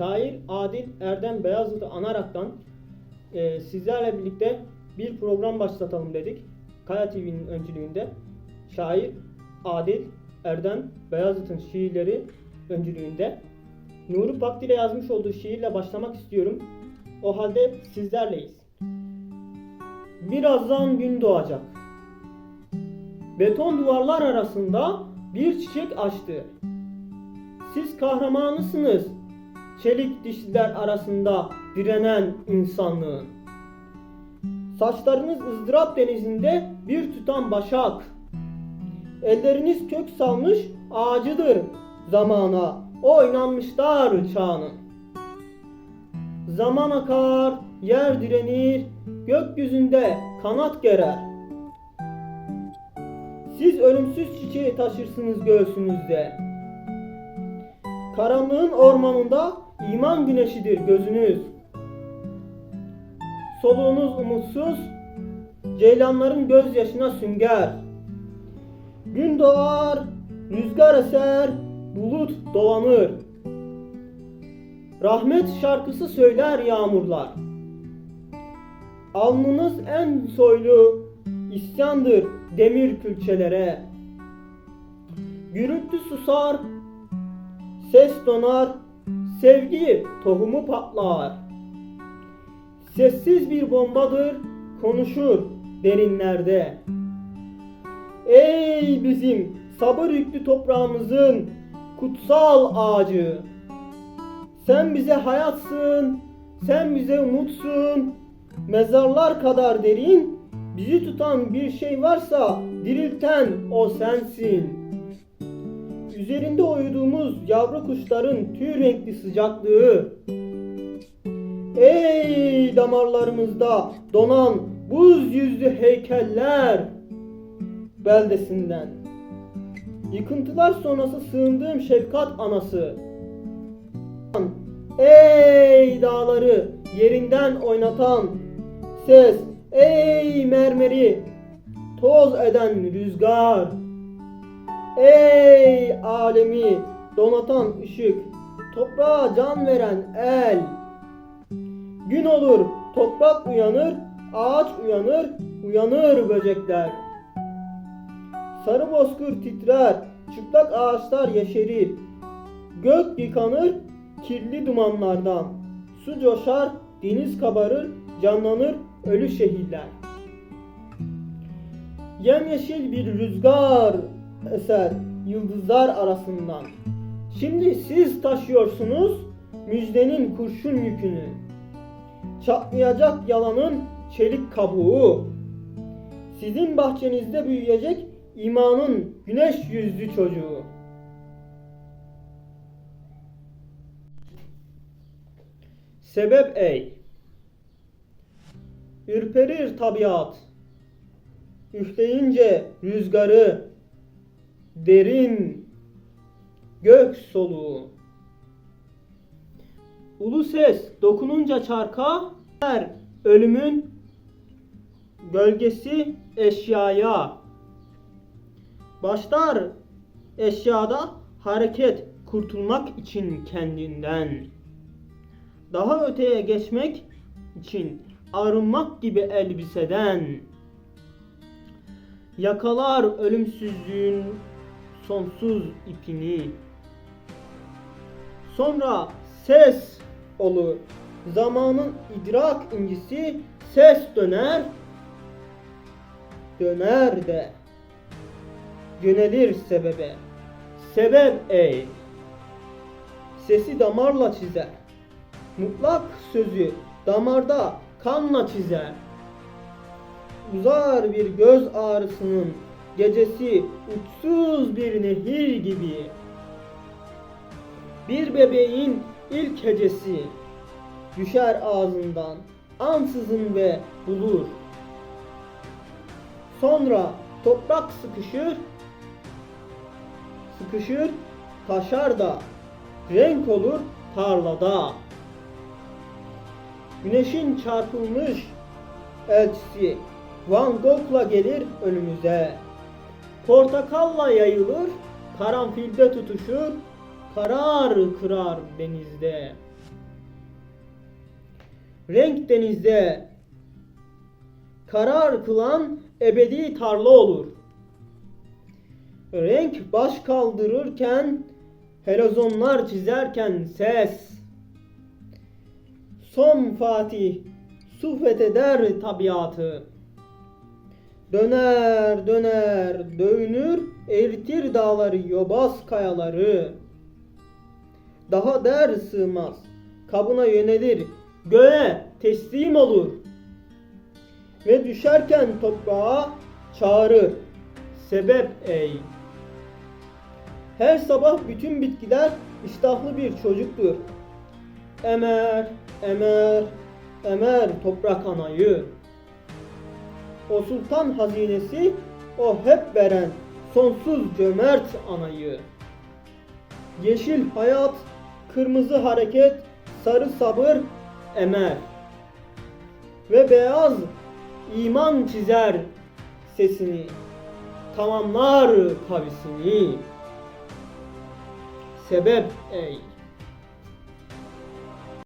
şair Adil Erdem Beyazıt'ı anaraktan e, sizlerle birlikte bir program başlatalım dedik. Kaya TV'nin öncülüğünde. Şair Adil Erdem Beyazıt'ın şiirleri öncülüğünde. Nuri Pakdil'e yazmış olduğu şiirle başlamak istiyorum. O halde sizlerleyiz. Birazdan gün doğacak. Beton duvarlar arasında bir çiçek açtı. Siz kahramanısınız. Çelik dişliler arasında direnen insanlığın. Saçlarınız ızdırap denizinde bir tutam başak. Elleriniz kök salmış ağacıdır zamana. O inanmışlar çağının. Zaman akar, yer direnir, gökyüzünde kanat gerer. Siz ölümsüz çiçeği taşırsınız göğsünüzde. Karanlığın ormanında iman güneşidir gözünüz. Soluğunuz umutsuz, ceylanların gözyaşına sünger. Gün doğar, rüzgar eser, bulut dolanır. Rahmet şarkısı söyler yağmurlar. Alnınız en soylu isyandır demir külçelere. Gürültü susar, ses donar, sevgi tohumu patlar. Sessiz bir bombadır, konuşur derinlerde. Ey bizim sabır yüklü toprağımızın kutsal ağacı. Sen bize hayatsın, sen bize umutsun. Mezarlar kadar derin, bizi tutan bir şey varsa dirilten o sensin. Üzerinde uyuduğumuz yavru kuşların tüy renkli sıcaklığı. Ey damarlarımızda donan buz yüzlü heykeller beldesinden. Yıkıntılar sonrası sığındığım şefkat anası. Ey dağları yerinden oynatan ses, ey mermeri toz eden rüzgar. Ey alemi donatan ışık, toprağa can veren el. Gün olur, toprak uyanır, ağaç uyanır, uyanır böcekler. Sarı bozkır titrer, çıplak ağaçlar yeşerir. Gök yıkanır, kirli dumanlardan. Su coşar, deniz kabarır, canlanır ölü şehirler. Yemyeşil bir rüzgar eser yıldızlar arasından. Şimdi siz taşıyorsunuz müjdenin kurşun yükünü. Çatlayacak yalanın çelik kabuğu. Sizin bahçenizde büyüyecek imanın güneş yüzlü çocuğu. Sebep ey. Ürperir tabiat. Üfleyince rüzgarı derin gök soluğu. Ulu ses dokununca çarka her ölümün gölgesi eşyaya. Başlar eşyada hareket kurtulmak için kendinden. Daha öteye geçmek için arınmak gibi elbiseden. Yakalar ölümsüzlüğün sonsuz ipini. Sonra ses olur. Zamanın idrak incisi ses döner. Döner de. Yönelir sebebe. Sebep ey. Sesi damarla çizer. Mutlak sözü damarda kanla çizer. Uzar bir göz ağrısının gecesi uçsuz bir nehir gibi. Bir bebeğin ilk hecesi düşer ağzından ansızın ve bulur. Sonra toprak sıkışır, sıkışır, taşar da renk olur tarlada. Güneşin çarpılmış elçisi Van Gogh'la gelir önümüze. Portakalla yayılır, karanfilde tutuşur, karar kırar denizde. Renk denizde karar kılan ebedi tarla olur. Renk baş kaldırırken, helezonlar çizerken ses. Son Fatih su fetheder tabiatı. Döner döner dövünür eritir dağları yobaz kayaları. Daha der sığmaz kabına yönelir göğe teslim olur. Ve düşerken toprağa çağırır sebep ey. Her sabah bütün bitkiler iştahlı bir çocuktur. Emer, emer, emer toprak anayı. O sultan hazinesi, o hep veren sonsuz cömert anayı. Yeşil hayat, kırmızı hareket, sarı sabır, emer. Ve beyaz iman çizer sesini, tamamlar kavisini. Sebep ey.